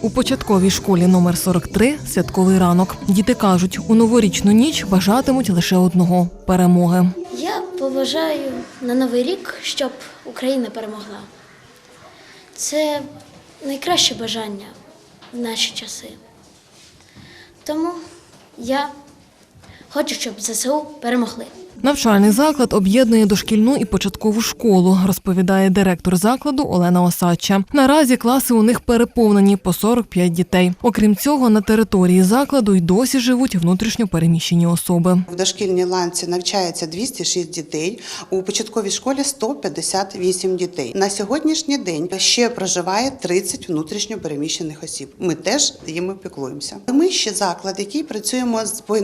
У початковій школі номер 43 святковий ранок. Діти кажуть, у новорічну ніч бажатимуть лише одного перемоги. Я побажаю на Новий рік, щоб Україна перемогла. Це найкраще бажання в наші часи. Тому я хочу, щоб ЗСУ перемогли. Навчальний заклад об'єднує дошкільну і початкову школу, розповідає директор закладу Олена Осадча. Наразі класи у них переповнені по 45 дітей. Окрім цього, на території закладу й досі живуть внутрішньо переміщені особи. В дошкільній ланці навчається 206 дітей, у початковій школі 158 дітей. На сьогоднішній день ще проживає 30 внутрішньо переміщених осіб. Ми теж їм піклуємося. Ми ще заклад, який працюємо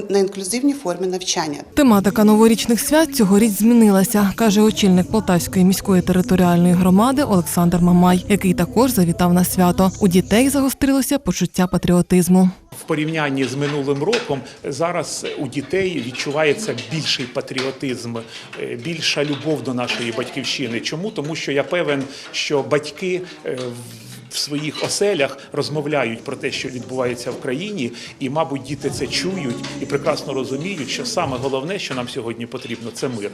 на інклюзивній формі навчання. Тематика новорічних свят цьогоріч змінилася, каже очільник Полтавської міської територіальної громади Олександр Мамай, який також завітав на свято. У дітей загострилося почуття патріотизму. В порівнянні з минулим роком зараз у дітей відчувається більший патріотизм, е, більша любов до нашої батьківщини. Чому? Тому що я певен, що батьки е, в- своїх оселях розмовляють про те, що відбувається в країні, і, мабуть, діти це чують і прекрасно розуміють, що саме головне, що нам сьогодні потрібно, це мир.